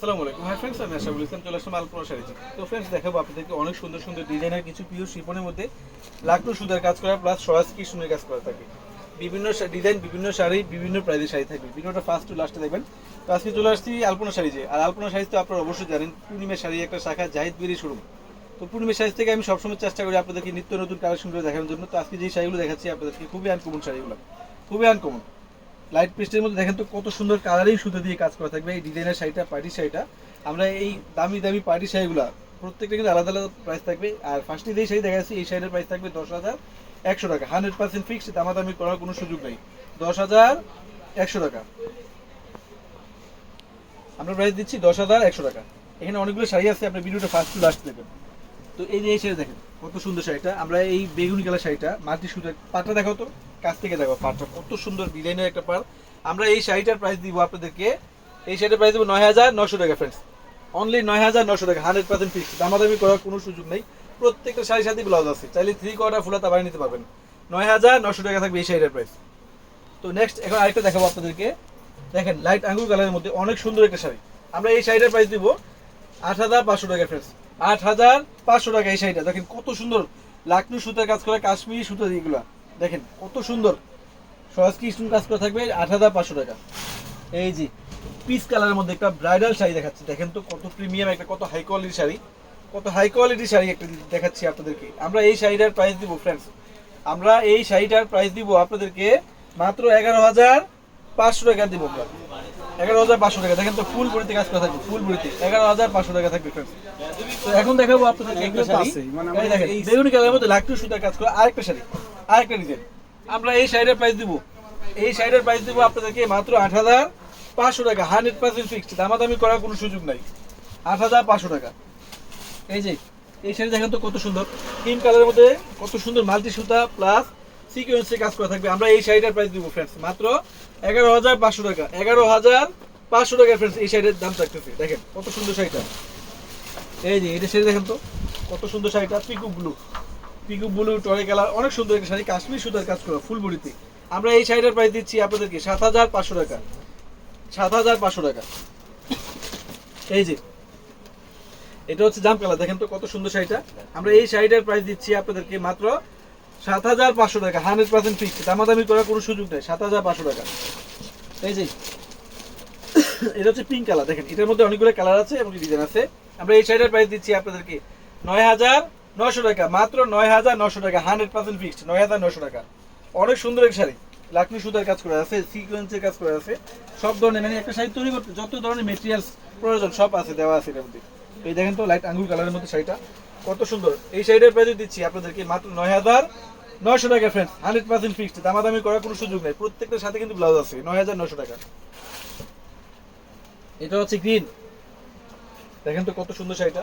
আসসালামু আলাইকুম। Hi friends আমি আশাবুল ইসলাম, চলে আসলাম আলপনা শাড়িতে তো ফ্রেন্ডস দেখাবো আপনাদেরকে অনেক সুন্দর সুন্দর ডিজাইনের কিছু পিওর শিপনের মধ্যে লাকড়ু সুতার কাজ করা প্লাস সরাসরি সুনের কাজ করা থাকে। বিভিন্ন ডিজাইন বিভিন্ন শাড়ি, বিভিন্ন প্রাইজের শাড়ি থাকবে। ভিডিওটা ফার্স্ট টু লাস্টে দেখবেন। তো আজকে চলে আসছি আলপনা শাড়িতে আর আলপনা শাড়ি তো আপনারা অবশ্যই জানেন, পূর্ণিমা শাড়ি একটা শাখা, জাহিদ বিরি শোরুম। তো পূর্ণিমা শাড়ি থেকে আমি সবসময় চেষ্টা করি আপনাদেরকে নিত্য নতুন কালেকশনগুলো দেখানোর জন্য। তো আজকে যে শাড়িগুলো দেখাচ্ছি, আপনাদেরকে খুবই আনকমন শাড়িগুলো। খুবই আনকমন লাইট পেস্টের মধ্যে দেখেন তো কত সুন্দর কালারিং সুতো দিয়ে কাজ করা থাকবে, এই ডিজাইনের শাড়িটা পার্টি শাড়িটা। আমরা এই দামি দামি পার্টি শাড়িগুলো, প্রত্যেকটা কিন্তু আলাদা আলাদা প্রাইস থাকবে। আর ফার্স্টে যেই শাড়ি দেখাচ্ছি এই শাড়ির প্রাইস থাকবে দশ হাজার একশো টাকা। হান্ড্রেড পার্সেন্ট ফিক্সড দামাদামি করার কোনো সুযোগ নেই। দশ হাজার একশো টাকা। আমরা প্রাইস দিচ্ছি দশ হাজার একশো টাকা। এখানে অনেকগুলো শাড়ি আছে, আপনি ভিডিওটা ফার্স্ট টু লাস্ট দেখবেন। তো এই যে এই শাড়ি দেখেন, কত সুন্দর শাড়িটা। আমরা এই বেগুনি কালার শাড়িটা মাল্টি সুতার পাটটা দেখাও তো, কাছ থেকে দেখো পাটটা কত সুন্দর ডিজাইনের একটা পার আমরা এই শাড়িটার প্রাইস দিব আপনাদেরকে, এই শাড়িটার প্রাইস দিব নয় হাজার নশো টাকা ফ্রেন্ডস অনলি নয় হাজার নশো টাকা হান্ড্রেড পার্সেন্ট ফিক্স দামাদামি করার কোনো সুযোগ নেই। প্রত্যেকটা শাড়ির সাথে ব্লাউজ আছে। চাইলে থ্রি কোয়ার্টার ফুলাতা বানিয়ে নিতে পারবেন। নয় হাজার নশো টাকা থাকবে এই শাড়িটার প্রাইস তো নেক্সট এখন আরেকটা দেখাবো আপনাদেরকে। দেখেন লাইট আঙ্গুর কালারের মধ্যে অনেক সুন্দর একটা শাড়ি। আমরা এই শাড়িটার প্রাইস দিব আট হাজার পাঁচশো টাকা ফ্রেন্ডস আট হাজার পাঁচশো টাকা এই শাড়িটা। দেখেন কত সুন্দর লাকনু সুতার কাজ করা, কাশ্মীরি সুতো এগুলো। দেখেন কত সুন্দর। সহজ কি কাজ করা থাকবে? আট হাজার পাঁচশো টাকা। এই জি পিস কালারের মধ্যে একটা ব্রাইডাল শাড়ি দেখাচ্ছি। দেখেন তো কত প্রিমিয়াম একটা, কত হাই কোয়ালিটির শাড়ি। কত হাই কোয়ালিটির শাড়ি একটা দেখাচ্ছি আপনাদেরকে। আমরা এই শাড়িটার প্রাইস দিব ফ্রেন্ডস আমরা এই শাড়িটার প্রাইস দিব আপনাদেরকে মাত্র এগারো হাজার পাঁচশো টাকা দিব আমরা। এগারো হাজার পাঁচশো টাকা। দেখেন তো ফুল বড়িতে কাজ করা থাকবে ফুল বড়িতে এগারো হাজার পাঁচশো টাকা থাকবে তো এখন দেখাবো আপনাদেরকে একটা শাড়ি? মানে দেখেন বেগুনি কালারের মধ্যে লাকটু সুতার কাজ করা আরেকটা শাড়ি আরেকটা ডিজাইন আমরা এই শাড়িটার প্রাইস দিব। এই শাড়িটার প্রাইস দিব আপনাদেরকে মাত্র আট হাজার পাঁচশো টাকা হান্ড্রেড পার্সেন্ট ফিক্সড দামাদামি করার কোনো সুযোগ নাই। আট হাজার পাঁচশো টাকা। এই যে এই শাড়ি দেখেন তো কত সুন্দর। ক্রিম কালারের মধ্যে কত সুন্দর মাল্টি সুতা প্লাস সিকোয়েন্সে কাজ করা থাকবে। আমরা এই শাড়িটার প্রাইস দিব ফ্রেন্ডস মাত্র এগারো হাজার পাঁচশো টাকা। এগারো হাজার পাঁচশো টাকা ফ্রেন্ডস এই শাড়ির দাম থাকতেছে। দেখেন, কত সুন্দর শাড়িটা। এই যে, এটা শাড়ি দেখেন তো, কত সুন্দর শাড়িটা। Peacock blue. পিকু ব্লু, টরে কালার, অনেক সুন্দর একটা শাড়ি। কাশ্মীর সুতার কাজ করা, ফুল বড়িতে। আমরা এই শাড়িটার প্রাইস দিচ্ছি আপনাদেরকে সাত হাজার পাঁচশো টাকা। সাত হাজার পাঁচশো টাকা। এই যে, এটা হচ্ছে জাম কালার। দেখেন তো, কত সুন্দর শাড়িটা। আমরা এই শাড়িটার প্রাইস দিচ্ছি আপনাদেরকে মাত্র সাত হাজার পাঁচশো টাকা হান্ড্রেড পার্সেন্ট ফিক্স দামাদামি করার কোনো সুযোগ নেই, সাত হাজার পাঁচশো টাকা। এই যে, এটা হচ্ছে পিঙ্ক কালার দেখেন, এটার মধ্যে অনেকগুলো কালার আছে এবং ডিজাইন আছে। আমরা এই শাড়িটার প্রাইস দিচ্ছি আপনাদেরকে নয় হাজার নশো টাকা, মাত্র নয় হাজার নশো টাকা হান্ড্রেড পার্সেন্ট ফিক্সড নয় হাজার নশো টাকা। অনেক সুন্দর এক শাড়ি লাকনি সুতার কাজ করা আছে সিকোয়েন্সের কাজ করা আছে। সব ধরনের মানে একটা শাড়ি তৈরি করতে, যত ধরনের মেটেরিয়ালস প্রয়োজন, সব আছে, দেওয়া আছে এটার মধ্যে। এই দেখেন তো লাইট আঙ্গুর কালারের মধ্যে শাড়িটা। কত সুন্দর। এই শাড়িটার প্রাইস দিচ্ছি আপনাদেরকে মাত্র নয় হাজার নয়শো টাকা ফ্রেন্ডস হান্ড্রেড পার্সেন্ট ফিক্সড দামাদামি করার কোনো সুযোগ নেই। প্রত্যেকটার সাথে কিন্তু ব্লাউজ আছে নয় হাজার নশো টাকা। এটা হচ্ছে গ্রিন দেখেন তো কত সুন্দর শাড়িটা।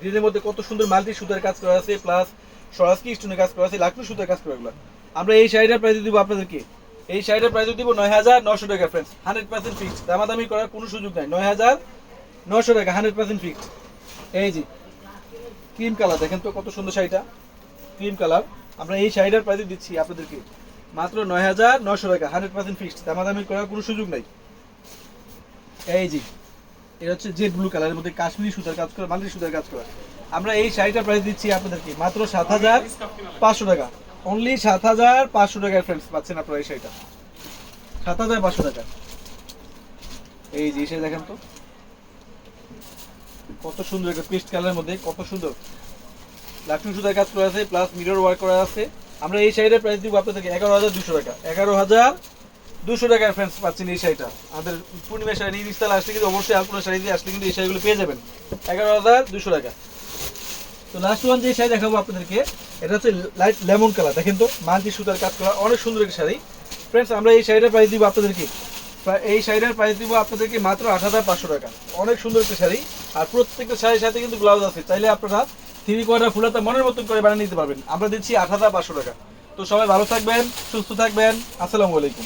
গ্রিনের মধ্যে কত সুন্দর মাল্টি সুতার কাজ করা আছে প্লাস সরাসকি স্টোনের কাজ করা আছে লাকড়ু সুতার কাজ করা আমরা এই শাড়িটার প্রাইস দিব আপনাদেরকে। এই শাড়িটার প্রাইস দিব নয় হাজার নশো টাকা ফ্রেন্ডস হান্ড্রেড পার্সেন্ট ফিক্সড দামাদামি করার কোনো সুযোগ নাই। নয় হাজার নশো টাকা, হান্ড্রেড পার্সেন্ট ফিক্সড এই জি ক্রিম কালার, দেখেন তো কত সুন্দর শাড়িটা। Cream colour. আমরা এই শাড়িটার প্রাইস দিচ্ছি আপনাদেরকে। মাত্র নয় হাজার নশো টাকা, হান্ড্রেড পার্সেন্ট ফিক্সড দামাদামি করার কোনো সুযোগ নাই। এই জি এটা হচ্ছে জেড ব্লু কালারের মধ্যে কাশ্মীরি সুতার কাজ করা মাল্টি সুতার কাজ করা। আমরা এই শাড়িটার প্রাইস দিচ্ছি আপনাদেরকে, মাত্র সাত হাজার পাঁচশো টাকা। অনলি সাত হাজার পাঁচশো টাকায় ফ্রেন্ডস পাচ্ছেন আপনারা এই শাড়িটা। সাত হাজার পাঁচশো টাকা। এই যে দেখেন তো। কত সুন্দর একটা পেস্ট কালারের মধ্যে, কত সুন্দর। লাকড়ি সুতার কাজ করা আছে প্লাস মিরর ওয়ার্ক করা আছে। আমরা এই শাড়িটার প্রাইস দিব আপনাদেরকে এগারো হাজার দুশো টাকা। এগারো হাজার দুশো টাকায় ফ্রেন্ডস পাচ্ছেন এই শাড়িটা। আমাদের পূর্ণিমা শাড়ি বিস্তার আসলে কিন্তু অবশ্যই আপনার শাড়ি দিয়ে আসলে কিন্তু এই শাড়িগুলো পেয়ে যাবেন। এগারো হাজার দুশো টাকা। তো লাস্ট ওয়ান যে শাড়ি দেখাবো আপনাদেরকে, এটা হচ্ছে লাইট লেমন কালার দেখেন তো মাল্টি সুতার কাজ করা, অনেক সুন্দর একটা শাড়ি। ফ্রেন্ডস আমরা এই শাড়িটার প্রাইস দিব আপনাদেরকে এই শাড়িটার প্রাইস দিব আপনাদেরকে মাত্র আট হাজার পাঁচশো টাকা। অনেক সুন্দর একটা শাড়ি। আর প্রত্যেকটা শাড়ির সাথে কিন্তু ব্লাউজ আছে। চাইলে আপনারা থ্রি কোয়ার্টার ফুলাতা মনের মতন করে বানিয়ে নিতে পারবেন। আমরা দিচ্ছি আট হাজার পাঁচশো টাকা। তো সবাই ভালো থাকবেন, সুস্থ থাকবেন। আসসালামু আলাইকুম।